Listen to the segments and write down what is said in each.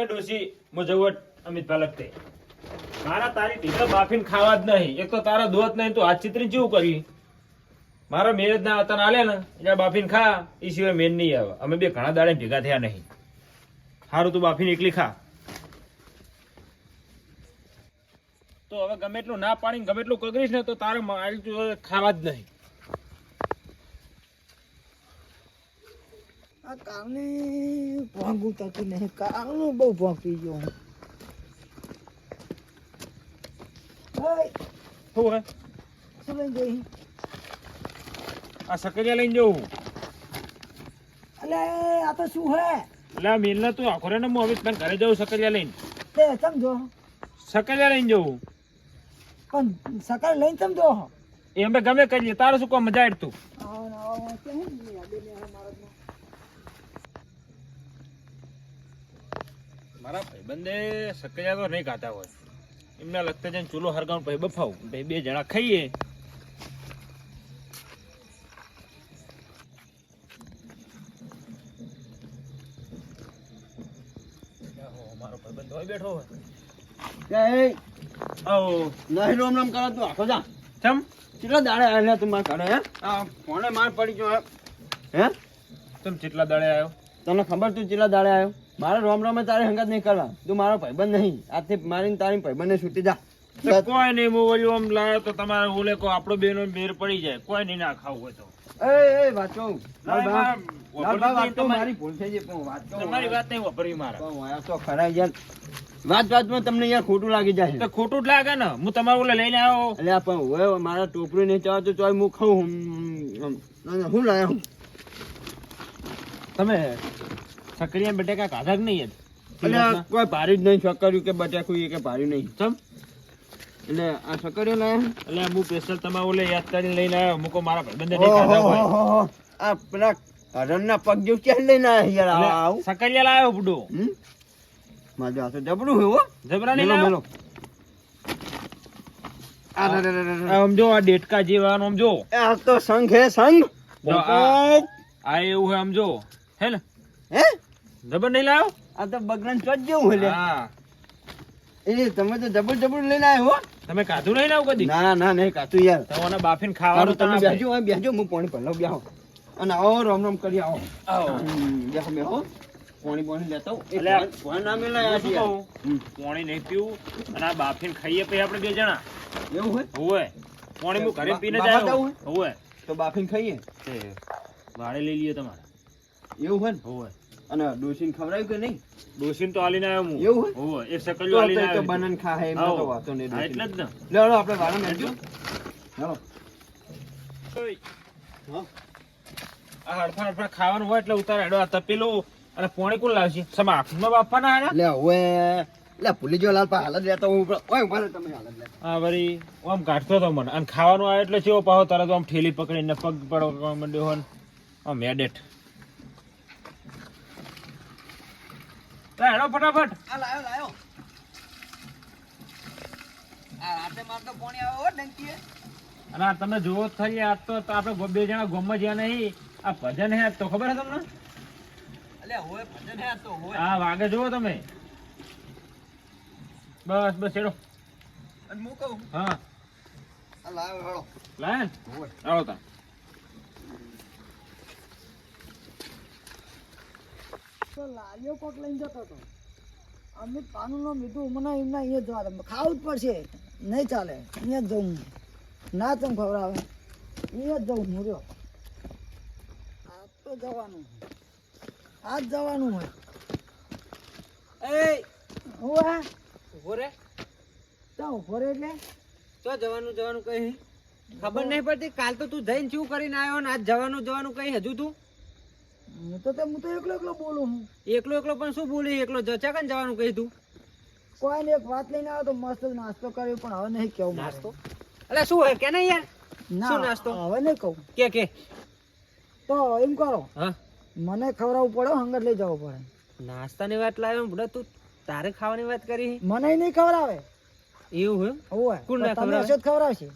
એ ડોશી મુજવટ અમિત પાલક તે. મારા તારી ટીકા બાફીને ખાવા જ નહીં. એક તો તારા દોત નહીં, તો હાથ ચિત્રી જેવું કરી મારા મેરેજ ના હતા આલે ને, એટલે બાફીને ખા એ સિવાય મેન નહીં આવે. અમે બે ઘણા દાડે ભેગા થયા નહીં. સારું તું બાફીને એકલી ખા. તો હવે ગમે એટલું ના પાણી ગમે એટલું કગરીશ ને, તો તારે મારી ખાવા જ નહીં. આ કાલની ભોંગું થતું નહીં. કાલનું બહુ ભોંગ પી ગયો હું. હે શું લઈને જઈ? આ સકરિયા લઈને જવું અલે આ તો શું હે? એટલે મેલને તું આખો રે ને હું હવે ઘરે જવું સકરિયા લઈને. તે સમજો સકરિયા લઈને જવું પણ સકાળ લઈને સમજો એ અમે ગમે કરીએ તારે શું કોઈ મજા તું આવો ને આવો વાંચે હે ને, યાદે ને આ મારામાં. મારા ભાઈબંધે સકરિયા તો નહીં ખાતા હોય. એમના લગતા જઈને ચૂલો હરગાઉં ભાઈ બફાવું. ભાઈ બે જણા ખાઈએ. મારો ભાઈબંધ હોય બેઠો હોય આવો. નહીં રોમ રામ કરો તું આખો જા. ચમ? કેટલા દાડે આવેલા તું મારા ઘરે હે? આ ફોને માર પડી ગયો હે? ચમ ચેટલા દાડે આવ્યો તને ખબર તું કેટલા દાડે આવ્યો મારે રોમ રોમે તારે હંગાત નહીં કરવા તું મારો ભાઈબંધ નહીં આજથી મારી તારી ભાઈબંધને છૂટી જા કોઈ નહીં હું વળ્યું આમ લાયો તો તમારે ઓલે કો આપણો બેનો બેર પડી જાય કોઈ નહીં ના ખાવું હોય તો એ એ વાંચો વાત તો મારી ભૂલ થઈ ગઈ પણ વાત તમારી વાત નહીં વાપરવી મારે તો ખરા યાર વાત વાતમાં તમને યાર ખોટું લાગી તો જાય ખોટું જ લાગે ને હું તમારું ઓલે લઈને આવ્યો એટલે પણ હવે મારા ટોપરી નહીં ચાવતો તો હું ખાઉં. હું લાયા હું તમે સકરિયા બટેકા ખાધા જ નહીં એટલે કોઈ ભારી જ નહીં છોકર્યું કે બટાકું એ કે ભારી નહીં. ચમ. એટલે આ છોકરીઓ લાયા? એટલે હું સ્પેશિયલ તમારા ઓલે યાદ કરીને લઈને આવ્યો. અમુક મારા ભાઈબંધે નહીં ખાધા હોય. આ પેલા હરણના પગ જેવું ક્યાં લઈને આવ્યા યાર? આવું. સકરિયા લાવ્યો બુડો? માજો આ તો જબરું હો. જબરા નહીં લાયો? આ ડેટકા જેવા આ તો સંઘ હે સંઘ? આ એવું હે સમજો હે ને? હે? જબર નહીં લાવ આ તો બગડાને ચોટ જેવું હોય લે. હા. એ તમે તો જબર જબર લઈને આવ્યો હો. તમે કાધું નહીં લાવ કદી? ના ના નહીં કાધું યાર. તમને બાફીને ખાવાનું તમે બેજો બેસજો બેજો હું પાણી ભરલો બેહો. અને આવો રોમ રોમ કરી આવો. આવો. બેહો બેહો. પાણી પાણી લેતો ભગવાન શું કહું? પાણી નહીં પીવું અને આ બાફીને ખાઈએ પછી આપણે બે જણા. એવું હોય? હોય પાણી હું ઘરે પીને જાય. હોય? તો બાફીને ખાઈએ. ભાડે લઈ લઈએ તમારે. એવું હોય ને? હોવે. અને ડોસીન ખવડાવ્યું કે નહીં? ડોસીન તો આલીને આવ્યો હું. એવું હોય? એ તો આલીને આવ્યો તો બનાને ખાહે એમાં તો વાતો નહીં એટલે જ ને. લે, લો આપણે વાળા મેળજો. હા. આ હડફા હડફા ખાવાનું હોય એટલે ઉતાર. હેડો આ તપેલું અને પોણી કોણ લાવશે? સમા હાથમાં બાફવાના હેડા લે હવે લે ભૂલી જો લાલ પા હાલત લેતો હું ઓય ઊભા તમે હાલત લે હા વળી આમ કાઢતો તો મને. અને ખાવાનું આવે એટલે ચેવો પાહો તરત આમ ઠેલી પકડીને પગ પડવા માંડ્યો હોન. ને આમ મેડેટ હેડો ફટાફટ. આ લાયો લાયો આ રાતે માર તો પોણી આવે હો ડંકીએ. અને તમે જુઓ થઈ આજ તો આપણે બે જણા ગોમમાં જ્યાં નહીં આ ભજન હે તો ખબર હે તમને? અલે હોય ભજન હે તો હોય. હા વાગે જુઓ તમે. બસ બસ હેડો. અને મૂકો હા. લાયો હેડો લાય આવો તા. તો લાલ્યો કોક લઈને જતો હતો. અમિત પાનું નો મીઠું મને એમના અહીંયા જવા દે. ખાવું જ પડશે. નહીં ચાલે. અહીંયા જ જવું. ના તમ ખવડાવે. અહીંયા જ જવું. હું રહ્યો. આ તો જવાનું આજ જવાનું હોય એ હું આ ઊભો રે. તો ઊભો રહે એટલે? તો જવાનું જવાનું કઈ? ખબર નહીં પડતી. કાલ તો તું જઈને શું કરીને આવ્યો ને? આજ જવાનું જવાનું કઈ? હજુ તું? તો તે હું તો એકલો એકલો બોલું હું. એકલો એકલો પણ શું બોલી? એકલો જચા કન જવાનું કહી તું? કોઈ ને એક વાત લઈને આવ્યો તો મસ્ત નાસ્તો કર્યો પણ હવે નહીં કેવું નાસ્તો? એટલે શું હે કે નહીં યાર? શું નાસ્તો? હવે નહીં કહું. કે કે? તો એમ કરો. હા. મને ખવડાવવું પડે હંગર લઈ જવું પડે. નાસ્તાની વાત લાવ્યો બુડા તું તારે ખાવાની વાત કરી? મને નહીં ખવડાવે. એવું હે? હોય કોણ ના ખવડાવે? જ ખવડાવશે?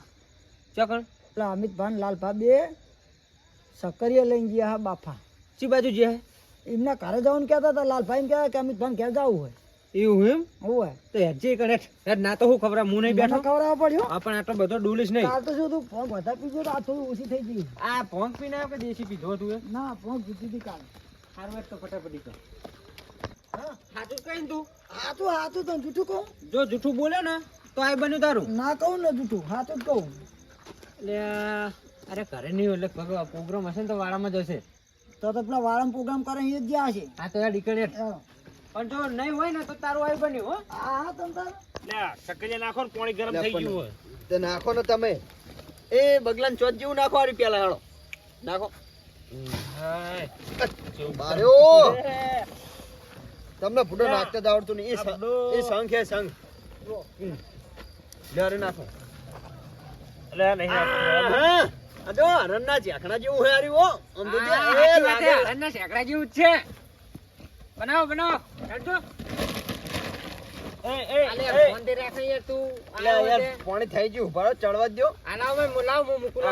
ચોકણ? પેલા અમિત ભાન લાલભા બે સક્કરિયા લઈને ગયા હા બાફા. ચી બાજુ જે એમના ઘરે જવાનું કહેતા હતા લાલભાઈ કહેતા કે અમિત ભાન ઘેર જવું હોય. એવું એમ? હોય. તો કરે હેડ ના તો હું ખબર હું નહીં બેઠો. ખબર પડ્યો? હા પણ આટલો બધો ડુલીશ નહીં. કાલ તો શું તું ફોન વધારે પીજો તો આ થોડી ઓછી થઈ ગઈ આ ભોંગ પીને આવ્યો કે દેશી પીધો તું ના ફોન પીધી હતી કાલ. હેડ તો ફટાફટી કર કઈ તું. તને જૂઠું કહું? જો જૂઠું બોલે ને તો આ બન્યું તારું. ના કહું ને જૂઠું હાથું જ કહું. એટલે અરે ઘરે નહીં એટલે પ્રોગ્રામ હશે ને તો વાળામાં જ હશે. તો તો પેલા વાળામાં પ્રોગ્રામ કરે એ જ ગયા છે. હા તો યાર ડીકડે પણ જો નહીં હોય ને તો તારું આવી બન્યું હો. હા તમ તાર. લે આ નાખો ને પાણી ગરમ થઈ ગયું હોય. તો નાખો ને તમે. એ બગલાન ચોથ જેવું નાખો આરી પેલા હાલો નાખો. હાય. માર્યો તમને ફૂટો નાખતા જ આવડતું નહીં. એ એ સંઘ છે સંઘ નાખો. એટલે નહીં હા આ હરણના ઝાકડા જેવું હોય આરી ઓ આમ તો જે એ લાગે. બનાવો બનાવો. હેડજો. એ, એ, આલે ફોન દે રાખે યાર તું. લે યાર પાણી થઈ ગયું. ઉભારો ચડવા જ મુ- હું મૂકું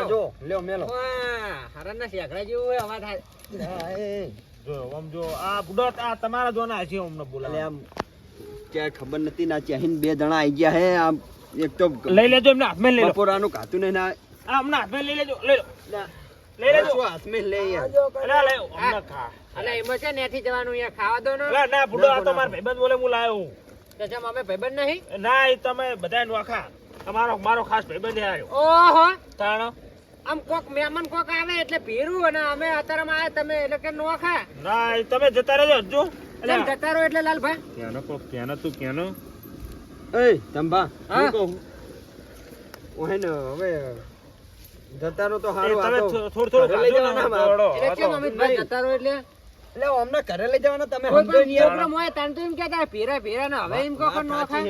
લ્યો મેલો. વાહ, હરણના શેકડા જેવું હોય અવાજ થાય. હા, એ, એ. જો આમ જો આ બુડો આ તમારા જોના છે અમને બોલા આમ ક્યાંય ખબર નથી ના ચાહીને બે જણા આઈ ગયા હે આમ એક તો લઈ લેજો એમને હાથમાં લઈ લો. બપોરાનું કાતું નહીં ના આ અમને હાથમાં લઈ લેજો લઈ લો. લઈ લેજો. હાથમાં લે યાર લઈ અમને ખા. અલે એમાં છે નેથી જવાનું યાર ખાવા દો ને. ના બુડો આ તો મારા ભાઈબંધ બોલે હું લાયો તો જેમ અમે ભાઈબંધ નહીં? ના એ તમે બધા નોખા તમારો મારો ખાસ ભાઈબંધ છે ઓહો. તાણ? આમ કોક મહેમાન કોક આવે એટલે ભીરું અને અમે અત્યારે આવ્યા તમે એટલે કે નોખા ના તમે જતા રહેજો હજુ. એટલે જતા રહો એટલે લાલભાઈ. ક્યાંનો કોક ક્યાંનો તું ક્યાંનો? એ તંબા હું કહું. ઓહે ને હવે જતાનો તો હારો તમે થોડું થોડું લઈ જવાના. એટલે કેમ અમિતભાઈ જતારો એટલે? એટલે અમને ઘરે લઈ જવાના તમે. પ્રોગ્રામ હોય તાન તો એમ કહેતા ભીરા ભીરા ને હવે એમ કોક ન છે,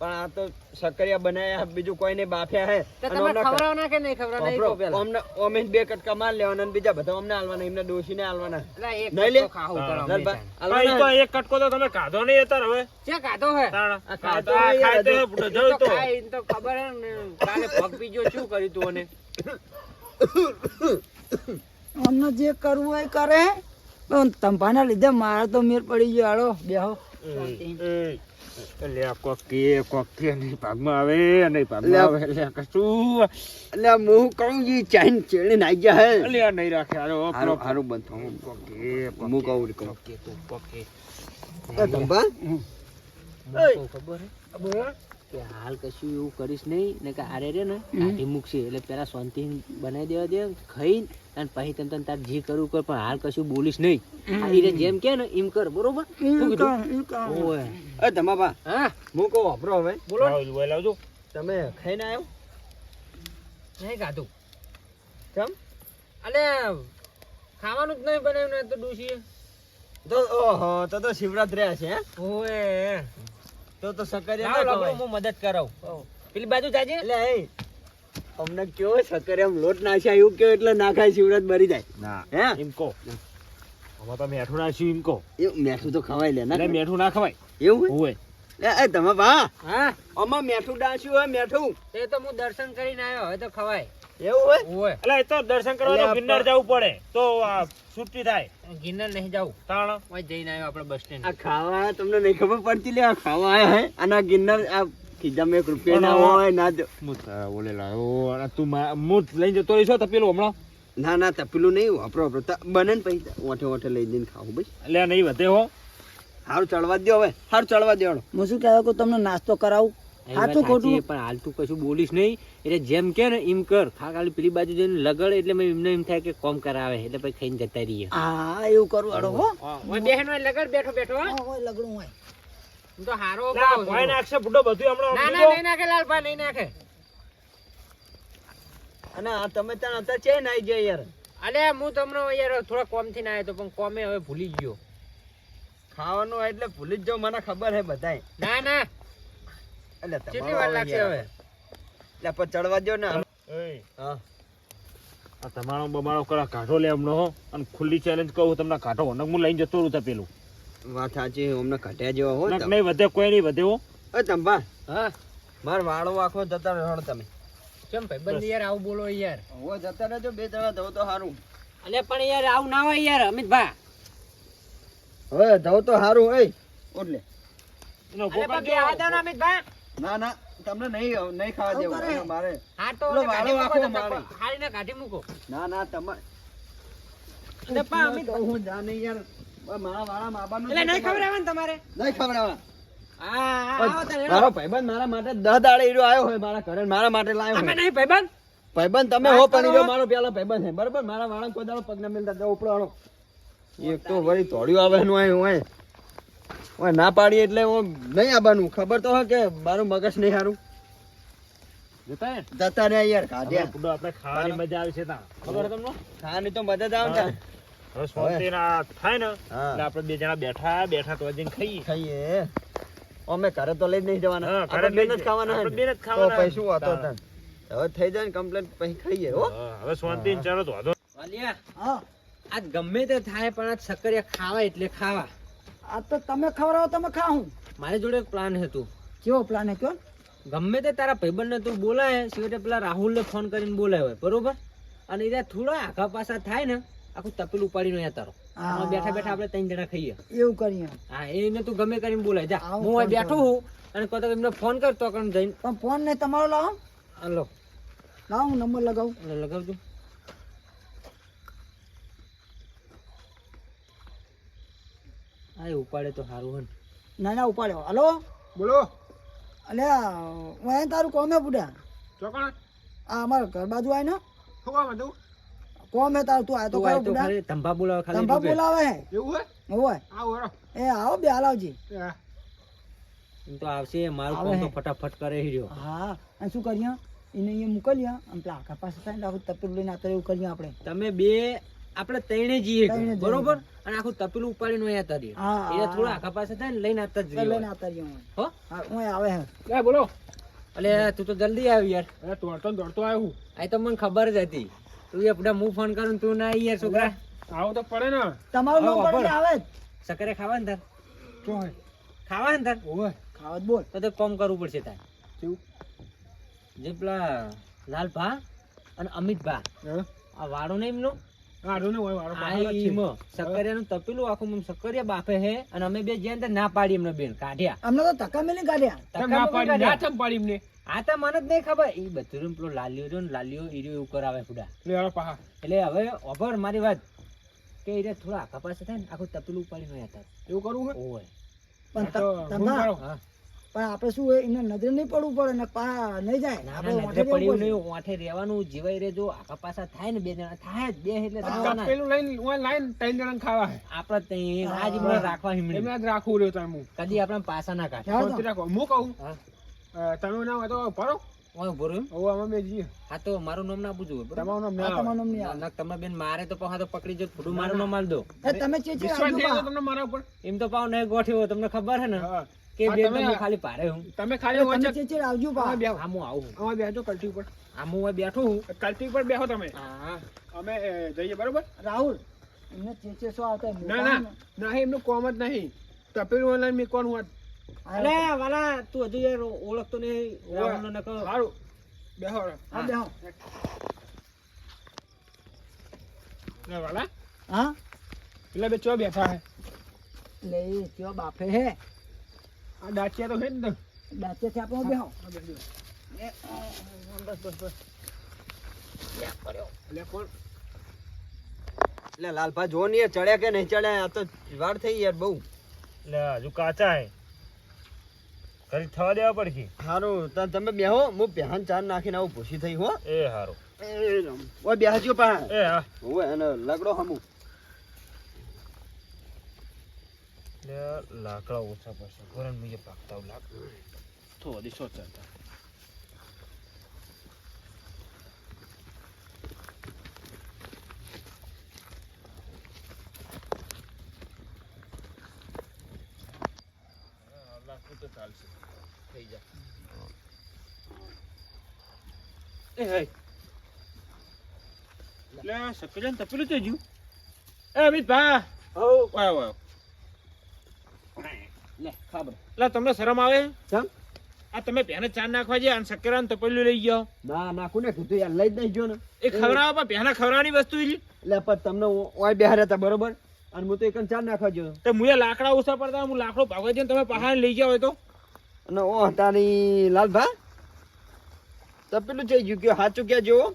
પણ આ તો સક્કરિયા બનાયા બીજું કોઈને બાફ્યા હે. તમને ખવડાવના કે નહીં ખવડાવના નહીં કહો વાપરો. અમને અમે બે કટકા માર લેવાના અને બીજા બધા અમને આલવાના એમને ડોશીને આલવાના એટલે એક નહીં લે? કટકો ખાવું તો એક કટકો તો તમે કાધો નહીં અત્યારે હવે. ક્યાં કાધો હે? કાધો નહીં ખાય તો જોયું તો ખાય, તો ખબર હે ને કાલે પગ બીજો શું કર્યું તું અને? અમને જે કરવું હોય એ કરે. પણ તંપાના લીધે મારા તો મેર પડી ગયો આડો બેહો. એ, એટલે આ કોક કે કોક કે નહીં ભાગમાં આવે નહીં ભાગમાં લે. આવે આ કશું એટલે આ હું કહું જી ચાઈન ચેડી નાઈ ગયા હે એટલે આ નહીં રાખે હારો હારું હારું બંધ થો. કોક કે હું કહું. કોક કે, કોક કોક કે. એ? મને તો ખબર હે કે હાલ કશું એવું કરીશ નહીં ને કે આરે રે ને કાઢી મૂકશે. એટલે પેલા શાંતિ બનાવી દેવા દે ખાઈ અને પછી તને તને તાર જે કરવું કર પણ હાલ કશું બોલીશ નહીં. આ ઈ રે જેમ કે ને એમ કર બરોબર? શું કીધું? ઓય. એ ધમાબા હા. હું કહું વાપરો હવે. બોલો લાવજો, લાવજો. તમે ખાઈને આવ્યો નહીં ખાધું. કેમ? અલે ખાવાનું જ નહીં બનાવ્યું ને તો ડૂસી તો ઓહો તો તો શિવરાત્રી છે હે? ઓય. તો તો સકરિયા ના લગડું હું મદદ કરાવ. પેલી બાજુ જાજે. એટલે એ અમને કયો સક્કરિયામ લોટ નાખ્યા એવું કયો એટલે નાખાય શિવરાત મરી જાય. ના હે? એમ કહો. આમાં તો મેઠું નાખ્યું એમ કહો. એવું મેઠું તો ખવાય લે ના એટલે મેઠું ના ખવાય. એવું હોય? હોય. એ તમે બા હા. આમાં મેઠું ડાંસ્યું હોય મેઠું. તે તો હું દર્શન કરીને આવ્યો હવે તો ખવાય. એવું હોય? એટલે એ તો દર્શન કરવા ગિરનાર જવું પડે. તો આ છૂટી થાય. ગિરનાર નહીં જવું. તાણ? ઓય જઈને આવ્યો આપણે બસ સ્ટેન્ડ આ ખાવા તમને નહીં ખબર પડતી લે આ ખાવા આયા હે? અને આ ગિરનાર આ ખીજામાં એક રૂપિયા ના હોય ના દો હું ઓલે અને તું હું જ લઈને જતો રહીશ તપેલું હમણાં. ના ના તપેલું નહીં વાપરો વાપરો બને ને પછી ઓઠે ઓઠે લઈ જઈને ખાવું ભાઈ એટલે નહીં વધે હો. સારું ચડવા દો હવે. સારું ચડવા દેવાનો હું શું કહેવાય કે તમને નાસ્તો કરાવું? સાચું ખોટું. પણ હાલ તું કશું બોલીશ નહીં. એટલે જેમ કે ને એમ કર. ખાલી પેલી બાજુ જઈને લગડ એટલે મેં એમને એમ થાય કે કોમ કરાવે એટલે પછી ખાઈને જતા રહીએ. હા એવું કરું હાલો હો. બેહન લગડ બેઠો બેઠો હોય લગડું હોય તો હારો ના, ભોય નાખશે બુડો બધું હમણાં ના ના નહીં નાખે લાલભાઈ નહીં નાખે. અને તમે ત્યાં હતા છે ને આઈ જાય યાર? અલે હું તમને યાર થોડા કોમથી આવ્યો તો પણ કોમે હવે ભૂલી ગયો. ખાવાનું એટલે ભૂલી જ જાઓ મને ખબર હે બધાય. ના ના. એટલે કેટલી વાર લાગશે હવે? એટલે પણ ચડવા દો ને એય, હા. આ તમારો બમારો કરા કાઢો લે હમણો અને ખુલ્લી ચેલેન્જ કહું તમને કાઢો. અને હું લઈને જતો રહું પેલું. વાત સાચી અમને કાઢ્યા જેવા હોય નક નહીં વધે કોઈ નહીં વધે હો. એ તંબા હા? માર વાળો આખો જતા રહો તમે. કેમ ભાઈ બંધ યાર આવું બોલો યાર. હવે જતા રહેજો બે જણા ધવો તો સારું અલે પણ યાર આવું ના હોય યાર અમિતભા હવે ધવો તો સારું એ ઓટલે એનો ને. ના તમને નહીં નહીં ખાવા દેવું મારે. હા તો વાળો આખો મારે. હારીને કાઢી મૂકો. ના ના તમારે એટલે અમે હું જાને યાર. મારા વાળા મા બાપનું એટલે નહીં ખવડાવવા ને તમારે? નહીં ખવડાવવા. મારો ભાઈબંધ મારા માટે દસ દાડે હીરો આવ્યો હોય મારા ઘરે મારા માટે લાવ્યો હોય. નહીં ભાઈબંધ? ભાઈબંધ તમે હો પણ હીરો મારો પેલો ભાઈબંધ છે. બરાબર? મારા વાળા કોઈ દાડો પગ ના મિલતા જાઓ એક તો વળી તોડ્યું આવે એનું હોય હોય ના પાડી એટલે હું નહીં આવવાનું. ખબર તો હે કે મારું મગજ નહીં સારું જતા જતા રહ્યા યાર કાઢ્યા પુડો આપણે ખાવાની મજા આવે છે તાં. ખબર તમને? ખાવાની તો મદદ આવે ને. હવે શાંતિના થાય ને એટલે આપણે બે જણા બેઠા બેઠા તો જઈને ખાઈએ. ખાઈએ. અમે ઘરે તો લઈ જ નહીં જવાના. ઘરે બેન જ જ- ખાવાના આપણે બેન જ ખાવાના. પછી શું વાતો તને હવે થઈ જાય ને કમ્પ્લેટ પછી ખાઈએ હો. હવે શાંતિ ચાલો તો વાંધો વાલિયા હા. આજ ગમે તે થાય પણ આજ સક્કરિયા ખાવા એટલે ખાવા. આ તો તમે ખવડાવો તમે ખાઉં મારી જોડે એક પ્લાન હતું કેવો પ્લાન હતો કયો? ગમે તે તારા ભાઈબંધને તું બોલાય સિવાય પેલા રાહુલને ફોન કરીને બોલાય હોય બરોબર? અને એ થોડા આઘા પાછા થાય ને આખું તપેલું ઉપાડીને અહીંયા તારો. બેઠા બેઠા આપણે ત્રણ જણા ખાઈએ. એવું કરીએ. હા એને તું ગમે કરીને બોલાય. જા હું બેઠો હું અને કહો એમને ફોન કર તો કરીને જઈને પણ ફોન ને તમારો લાવો. હાલો લાવો નંબર લગાવું. લગાવજો. હા એ ઉપાડે તો સારું હોય ના. ના ઉપાડ્યો હલો? બોલો. અલ્યા હું અહીં તારું કોમે બુડા? ચોકણ આ અમારા ઘર બાજુ આય ને. શું કામ હતું? કોમ તારું? તું આય તો કયો ખાલી ધંભા બોલાવે ખાલી ધંભા બોલાવે એવું હોય? હોય. આવો એ આવો બે હાલાવજી એમ તો આવશે મારું કામ તો ફટાફટ કરે ઈ હા અને શું કરીએ? એને અહીંયા મોકલીએ અને પેલા આખા પાસે થાય ને આખું તપેલું લઈને આતરે એવું કરીએ આપણે. તમે બે આપણે ત્રણે જઈએ. બરોબર? અને આખું તપેલું ઉપાડીને અહીંયા તરીએ હા, એ થોડા આખા પાસે થાય ને લઈને આવતા જ લઈને આવતા રહીએ હો? હું આવે હે. બોલો. અલે તું તો જલ્દી આવ યાર. અરે દોડતો દોડતો આવ્યો હું. આ તો મને ખબર જ હતી. તું એ બધા હું ફોન કરું તું ના યાર છોકરા. આવો તો પડે ને. તમારું નામ પડે આવે જ. સકરે ખાવા ને તાર? શું હે ખાવા ને તાર? ઓવે ખાવત બોલ. તો તો કોમ કરવું પડશે તાર. કેવું? જે પેલા લાલભા અને અમિતભા આ વાળો ને એમનો? હારું ને હોય વાળો બહાર જ છે. ઈમો તપેલું આખું આમ સકરિયા બાફે હે અને અમે બે જ્યાં ત્યાં ના પાડી એમને બેન કાઢ્યા. અમને તો ધક્કા મેલી કાઢ્યા. કેમ ના મૂકી પાડી ના? કાઢ્યા. ચમ પાડી એમને? આ તો મને જ નહીં ખબર. એ બધું પેલો લાલીઓ રહ્યો ને લાલીઓ ઈ રહ્યો એવું કરાવે ફૂડા. લે હાલો પાહા. એટલે હવે ઓભર મારી વાત કે એ રહ્યા થોડા આખા પાસે થાય ને આખું તપેલું ઉપાડીને વયા હતા એવું કરવું હે? ઓય. પણ આ તો તમા- કરો. હા. પણ આપણે શું એને નજરે નહીં પડવું પડે ને પા નહીં જાય. આપણે નજરે પડ્યું. નહીં ઓંઠે રહેવાનું જીવાઈ રહેજો. આખા પાછા થાય ને બે જણા થાય જ બે એટલે પેલું લઈને ઓય લાઈન ત્રણ જણા ખાવા આપણે ત્યાં આજ મને રાખવા હિમણી એમને જ રાખવું રહ્યો તમે કદી આપણે પાછા ના કાઢે રાખો. હું કહું તમે ના હોય તો ભરો. હા તમે બેન મારે તો પાછા પકડી જો મારું નામ આલ દો. તમે ચેચી વિશ્વાસ આવજો નહીં બા. આવતો તમને મારા ઉપર. એમ તો પાવ નહીં ગોઠ્યો તમને ખબર છે ને? હા. કે બે તમે- ખાલી પારે હું. તમે ખાલી તમે વચ્ચે ચેચી આવજો બા. બે હામો આવું છું. અમે બેહજો કલટી ઉપર. આમ હું બેઠો હું. કલ્ટી ઉપર બેહો તમે. હા. અમે જઈએ બરોબર? રાહુલ એમને ચેચે સો આવતા? ના ના. ના એમનું કોમ જ નહીં. તપેલું ઓનલાઈન મેં કોણ હોત અરે વાલા તું હજુ યાર ઓળખતો નહીં. રાહુલનો કહો સારું. બેહો હા બેહો. ના વાલા. હા? એટલે બે ચો બેઠા હે? લે ચો બાપે હે. આ દાંતિયા તો છે ને. દાંતે થી આપણે બેહો. બસ બસ બસ. લે એટલે લાલભા જો નહીં ચડ્યા કે નહીં ચડ્યા આ તો વાર થઈ યાર બહુ. લે હજુ કાચા હે. કરી થવા દેવા પડશે. સારું તો તમે બેહો હું બેહાન ચાર નાખીને આવું ભૂસી થઈ હો. એ હારું. એ બેહજો પા એ હા. હું એને લગડો હમું. લે લાકડા ઓછા પડશે. ગોરન મુજે પાકતા લાગ તો દિશો ચાલતા. ચાલશે. થઈ જાય. એ તપેલું તો જ્યું અમિત ભા હો વાહ વાય લે ખાબર. લે તમને શરમ આવે? ચમ? આ તમે પહેને ચા નાખવા છે અને સકેરાન તપેલું લઈ ગયો. ના નાખું ને કીધું યાર લઈ જ નહીં ગયો ને. એ ખવડાવવા પણ પહેલા ખવડાવવાની વસ્તુ છે એટલે પણ તમને ઓય બેહાર હતા બરોબર? અને હું તો એક ચાર નાખવા ગયો. તો મુએ લાકડા ઓછા પડતા હું લાકડો ભાગવા જઈને તમે પહાડ લઈ ગયા હોય તો. અને ઓ હટાની લાલભા તપેલું જઈ ગયું કે સાચું ક્યાં જેવો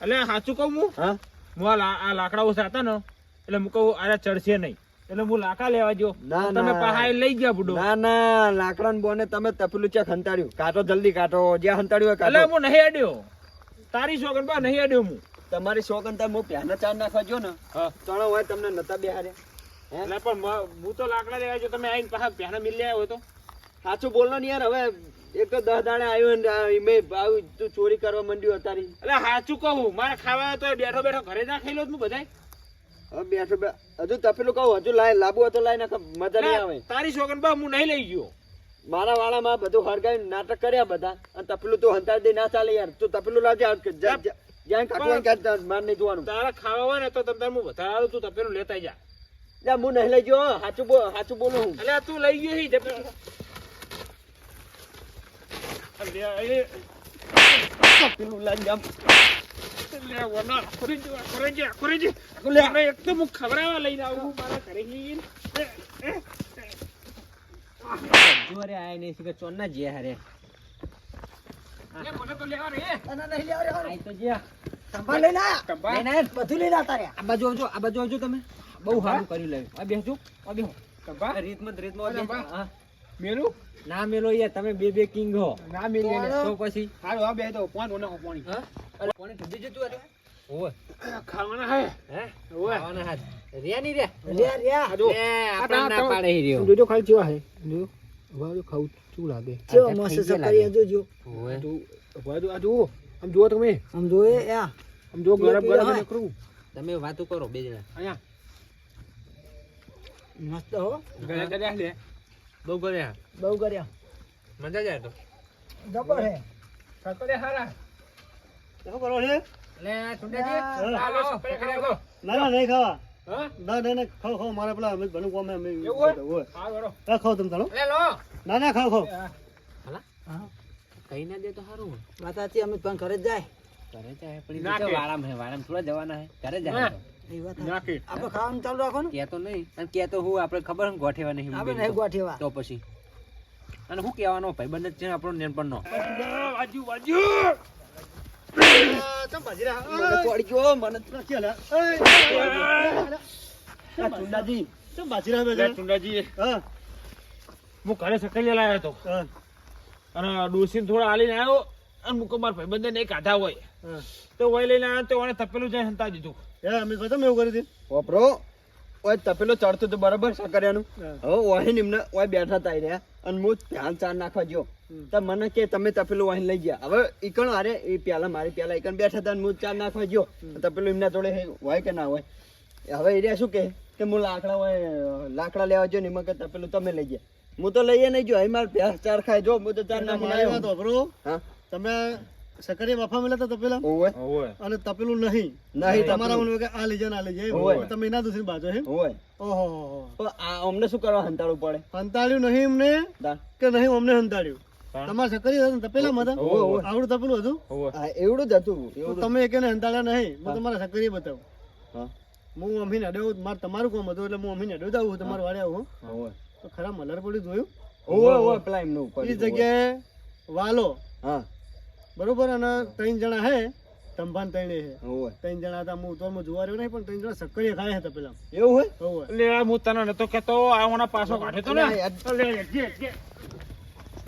એટલે સાચું કહું હું? હા? હું આ લાકડા ઓછા હતા ને એટલે હું કહું આરે ચડશે નહીં. એટલે હું લાકા લેવા જો ના, તમે પહાય લઈ ગયા બુડો. ના ના લાકડા ને બોને તમે તપેલું ચેક હંતાડ્યું કાટો જલ્દી કાટો જ્યાં હંતાડ્યું હોય કાટો હું નહીં અડ્યો તારી શોકન બા નહીં અડ્યો હું. તમારી શોકન તમે હું પ્યાના ચાર નાખવા જો ને હા. હોય તમને નતા બેહારે એટલે પણ હું તો લાકડા લેવા જો તમે આવીને પાછા પહેલા મિલ હોય તો. સાચું બોલનો ને યાર હવે એક તો દસ દાડે આવ્યો ને મેં આવ્યું તું ચોરી કરવા માંડ્યું તારી એટલે સાચું કહું મારે ખાવા તો બેઠો બેઠો ઘરે ના ખાઈ લો હું બધાય. બેઠો હજુ તપેલું કહું હજુ લાય લાબુ હતો લાય નાખ મજા નહીં આવે. તારી શોગન બા હું નહીં લઈ ગયો. મારા વાળામાં બધું હરગાઈ નાટક કર્યા બધા અને તપેલું તું હંતાર દે ના ચાલે યાર. તું તપેલું લાવજે જ્યાં કાઢવું ક્યાં માર નહીં જોવાનું તારા ખાવા હોય ને તો તમે હું વધારે તું તપેલું લેતા જા. જા હું નહીં લઈ ગયો. સાચું બોલ સાચું બોલું હું. એટલે તું લઈ ગયો હી તપેલું. તપેલું લાઈ જામ અલ્યા, વના, ખોરીજી, ખોરીજી, ખોરીજી. મને એક તો હું ખવડાવવા લઈને આવું મારા ઘરે જઈને. એ, એ, જોરે આય નહીં શીખે ચોરના જે હારે મને તો લેવા રે. અને નહીં લેવા રે, આય તો જ્યાં સંભાળ લઈને આયા. કંપા. લઈને બધું લઈને આવતા રહ્યા આ બાજુ આવજો આ બાજુ આવજો તમે બહુ સારું કર્યું લાવ્યું આ બેસજો આ બેહો. આ રીતમાં રીતમાં. હા. મેલું? ના મેલો યાર તમે બે બે કિંગ હો. ના મેલી તો પછી? હાલો આ બે તો કોણ ઓને હો હા? અરે કોને ઠંડી જતું અરે ઓય ખાવાના હે. હે? ઓવે. ખાવાના હાથ. રિયા ની રહ્યા? રિયા રિયા જો. એ આપણે ના પાડે હી રહ્યો. જોજો ખાલી ચેવા હે. જો ઊભા જો ખાવું શું લાગે. જો મસ્ત સકરી. જોજો. ઓય જો ઊભા જો આ જો આમ જો તમે. આમ જોયે, યા. આમ જો ગરમ ગરમ હોય. તમે વાતો કરો બે જણા. અહીંયા. મસ્ત હો. ગળે ગળે લે બહુ કર્યા? બહુ કર્યા. મજા જાય તો. જબર હે. સકરે હારા. શું કરો છે? લે સુંદરજી આલો સપરે કરે તો ના ના નહીં ખાવા. ના ના ના ખાવ ખાઓ મારે પેલા અમે ભણું કોમે અમે એવું હોય? હા ખાવ તમે ચાલો લે લો. ના ના ખાવ ખાવ હાલા? હા. કઈ ના દે તો સારું વાત સાચી, અમિત પણ ઘરે જ જાય. ઘરે જાય પણ ના કે. વાળામાં હે વાળામાં થોડા જવાના હે. ઘરે જાય આપણે ખાવાનું ચાલુ રાખો ને. કે નહીં અને કે તો હું આપણે ખબર ને ગોઠેવા નહીં આપણે નહીં ગોઠેવા. તો પછી. અને શું કહેવાનો ભાઈબંધ જ છે આપણો નેનપણનો વાજુ વાજુ મને પડી ગયો મને તો નથી હાલ્યા. ચુંડાજી. કેમ બાજી રહ્યા ચુંડાજી હા. હું ઘરે સકલિયા લાવ્યો હતો અને ડોસીને થોડા હાલીને આવ્યો. અને મુકો ભાઈ ભાઈબંધે નહીં કાઢા હોય. તો વય લઈને આવ્યો તો એને તપેલું જાય હંતા દીધું એ અમે તમે એવું કરી દીધું વાપરો. ઓય તપેલો ચડતો તો બરાબર સકરિયાનું હવે ઓહી નિમને ઓય બેઠા તાઈ રહ્યા અને હું ધ્યાન ચાર નાખવા ગયો. તો મને કે તમે તપેલું વાહી લઈ ગયા. હવે ઈકણ અરે એ પેલા મારી પેલા ઈકણ બેઠા હતા અને હું ચાર નાખવા ગયો. તપેલું એમના જોડે હોય કે ના હોય? હવે એ રહ્યા શું કે? કે હું લાકડા હોય લાકડા લેવા જો ને એમાં કે તપેલું તમે લઈ ગયા. હું તો લઈએ નહીં જો અહીં મારે ભેંસ ચાર ખાય જો હું તો ચાર નાખી આવ્યો. હા? તમે સકરી બાફા મળ્યા હતા તપેલા? ઓવે ઓવે અને તપેલું નહીં. નહીં તમારા મને કે આ લઈ જાય આ લઈ જાય. હોય. તમે એના દુસરી બાજુ હે ઓવે ઓહો તો આ અમને શું કરવા હંતાડવું પડે? હંતાડ્યું નહીં અમને? કે નહીં અમને હંતાડ્યું? તમારે સકરી હતા ઓવે, ઓવે. આવડું તપેલું હતું? એવડું જ હતું. તમે એકેને હંતાડ્યા નહીં. હું તમારા સકરી બતાવું. હું. અમીને અડ્યો મારે તમારું કામ હતું એટલે હું અમીને અડ્યો જ આવું તમારું વાડે આવું તો ખરા મલર પડી જોયું? ઓવે ઓવે પેલા એમનું ઉપર એ જગ્યાએ વાલો હા. બરોબર અને ત્રણ જણા હે તંભાન ત્રણે હે. ત્રણ જણા હતા હું ઉતરમાં જોવા રહ્યો નહીં પણ ત્રણ જણા સક્કરિયા ખાય હતા પેલા. એવું હોય? હોવે એટલે આ હું તને નતો કેતો આવવાના પાછો કાઢ્યો તો ને. લે, લે, જે.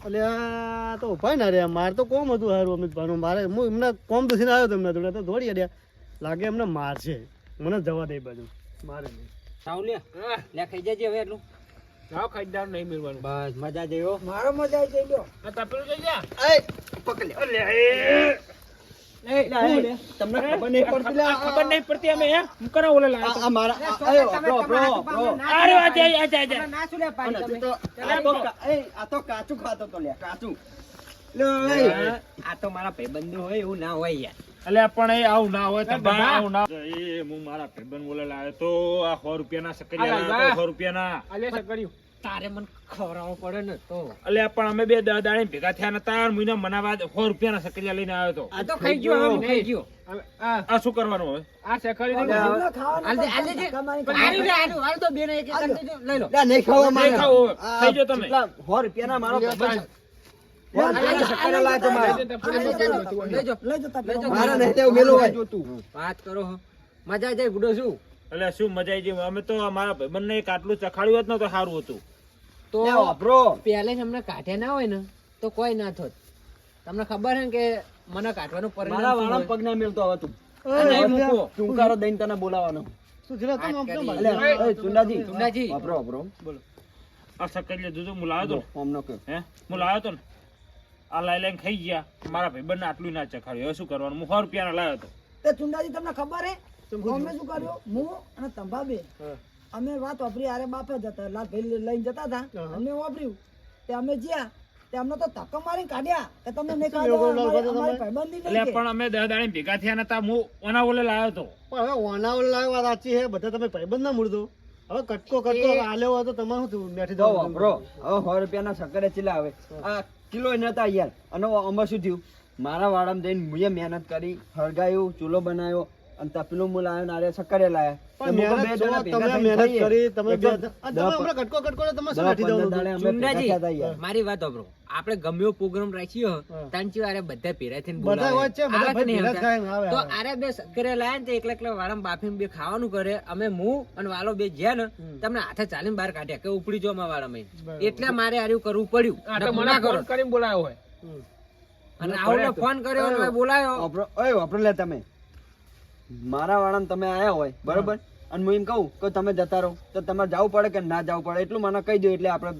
એટલે આ તો ઊભા ના રે મારે તો કોમ હતું હારું અમિત ભાઈ મારે હું એમને કોમ દુસીને આવ્યો તમને જોડે તો દોડી અડ્યા. લાગે એમને મારશે મને જવા દે બાજુ. મારે નહીં. સાવ લે હા, લે ખાઈ જજે હવે એટલું. જાઓ ખાઈદાર નહીં મેળવાનું. બસ મજા જઈયો મારો મજા જઈ ગયો આ તપેલું જઈ જા. એ પકડ લે લે, તમને ખબર નહીં પડતી આ ખબર નહીં પડતી અમે હે? હું કરા ઓલે આ- મારા ના તો- એ, આ તો કાચું ખાતો તો લે કાચું. લે, આ તો મારા ભાઈબંધો હોય એવું ના હોય યાર. અલ્યા પણ એ આવું ના હોય તો બા આવું ના એ હું મારા ભાઈબંધ બોલે લાવ્યો તો આ સો રૂપિયાના તો સો રૂપિયાના. અલે સકરી તારે મને ખવડાવવો પડે ને તો. અલે પણ અમે બે દાદાણી ભેગા થયા નતા અને મહિના મનાવા સો રૂપિયાના સકરિયા લઈને આવ્યો તો. આ તો ખાઈ ગયો હવે ખાઈ ગયો. આ. શું કરવાનું હવે? આ સકરી ને આલે આલે જે. આલે ધક્કા આલે તો બેને એક એક લઈ લો. ના નહીં ખાવા. આ ખાઈ જો તમે. કેટલા? સો રૂપિયાના મારો વાત કરો મજા જાય ગુડો શું? એટલે શું મજા આવી અમે તો અમારા ભાઈબંધને એક આટલું ચખાડ્યું હોત તો સારું હતું. તો વાપરો. પહેલે અમને કાઢ્યા ના હોય ને તો કોઈ ના થોત. તમને ખબર છે ને કે મને કાઢવાનું પરિણામ શું વાળા પગ ના મેલતો હવે તું. ટૂંકારો દઈને તને બોલાવવાનો. ચુંડાજી. ચુંડાજી. વાપરો, વાપરો. આ સકરિયા દૂધ હું લાવ્યો તો. હે હું? લાવ્યો તો ને. આ લાઈ લઈને ખાઈ ગયા. મારા ભાઈબંધને આટલું ના ચખાડ્યું. હવે શું કરવાનું? હું સો રૂપિયાના લાવ્યો હતો તે ચુંડાજી તમને ખબર હે? અમે શું કર્યું? હું અને તંબા બે અમે વાત વાપરી આરે બાપે જતા લાલ ભાઈ લઈને જતા હતા. હા. અમે વાપર્યું. તે અમે જ્યાં તે અમને તો ધક્કો કાઢ્યા કે નહીં કાઢો. પણ અમે દાડે ભેગા થયા નતા. હું ઓના લાવ્યો હતો પણ હવે ઓનાવલ લાવે વાત સાચી છે. બધા તમે ભાઈબંધ ના મૂળતો હવે કટકો કટકો આલ્યો હતો તો તમારે બેઠી જવાનું. વાપરો. હવે સો રૂપિયાના ચીલા આવે. આ કિલો નતા યાર. અને આમાં શું થયું? મારા વાડામાં જઈને મેં મહેનત કરી, હળગાયું, ચૂલો બનાવ્યો અને તપેલું હું લાવ્યો નારે સક્કરિયા લાવ્યા પણ તો બે જો જણા ભેગા તમે મહેનત કરી તમે બે તમે કટકો કટકો તમે. મારી વાત સાંભળો આપણે ગમ્યો પ્રોગ્રામ રાખ્યો. તાંચી વારે બધા ભેરા થઈને બધા હોય છે બધા? થાય આવે તો આરે બે સક્કરે લાયા ને એકલા એકલા વાળામાં બાફીને બે ખાવાનું કરે. અમે હું અને વાલો બે જ્યાં ને તમને હાથે ચાલીને બહાર કાઢ્યા કે ઉપડી જો અમારા વાળામાં એટલે મારે આર્યું કરવું પડ્યું. નકર કરીને બોલાયો હોય. અને આવડે ફોન કર્યો બોલાયો ઓય વાપરો લે તમે. મારા વાળામાં તમે આયા હોય બરોબર? અને હું એમ કહું કે તમે જતા રહો. તો તમારે જવું પડે કે ના જવું પડે? એટલું મને કહી દો એટલે આપણે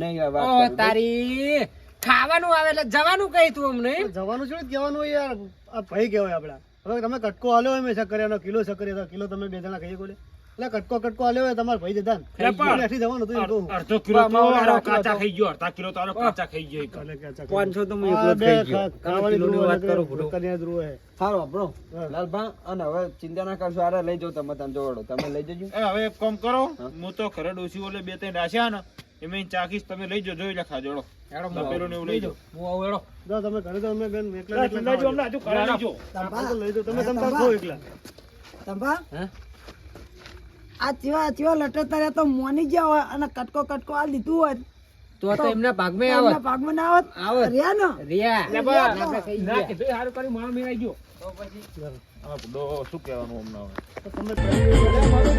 નહીં વાત ઓ તારી ખાવાનું આવે એટલે જવાનું કઈ તું અમને. જવાનું છે કહેવાનું યાર આ ભાઈ કહેવાય આપડા હવે તમે કટકો આલ્યો હોય મેં સક્કરિયાનો કિલો સક્કરિયા કિલો તમે બે જણા ખાઈ ગોલે એટલે કટકો કટકો આલ્યો હોય તમારા ભાઈ જતા બેઠી જવાનું હતું અડધો કિલો તો આમાં આનો રાખલો કાચા ખાઈ ગયો અડધા કિલો તો કાચા ખાઈ ગયો એક. કાલે ક્યાં ચાકરી. પાંચસો તો હું એકલો બે ખાઈ ગયો. ખાવાની વાત કરો, ભૂરો. કન્યા ધ્રુવ હે. સારું વાપરો લાલભા અને હવે ચિંતા ના કરશો આરે લઈ જાઓ તમે તમે જોડો તમે લઈ જજો એ હવે એક કામ કરો હું તો ખરે ડોસી ઓલે બે ત્રણ રાખ્યા ને એમાં ચાખીશ તમે લઈ જજો જોઈ લે ખાજોડો હેડો હું ને એવું લઈ આવું. જાઓ. હું આવું હેડો જાઓ તમે ઘરે તો અમે બેન એકલા એકલા ચંદાજી ખાવા અમને હજુ ઘરે લઈ જાઓ. લઈ તમે તમે એકલા તંબા હે? આ ચીવા ચીવા લટકતા રહ્યા તો મોની ગયા હોય અને કટકો કટકો આ લીધું હોય. તો તો એમના ભાગમાં એમના આવત. ભાગમાં ના આવત? આવત. રહ્યા ને. કીધું, હારું કરી માણસ મેળાઈ ગયો. આ બુડો શું કહેવાનું હમણાં તો તમે કરી-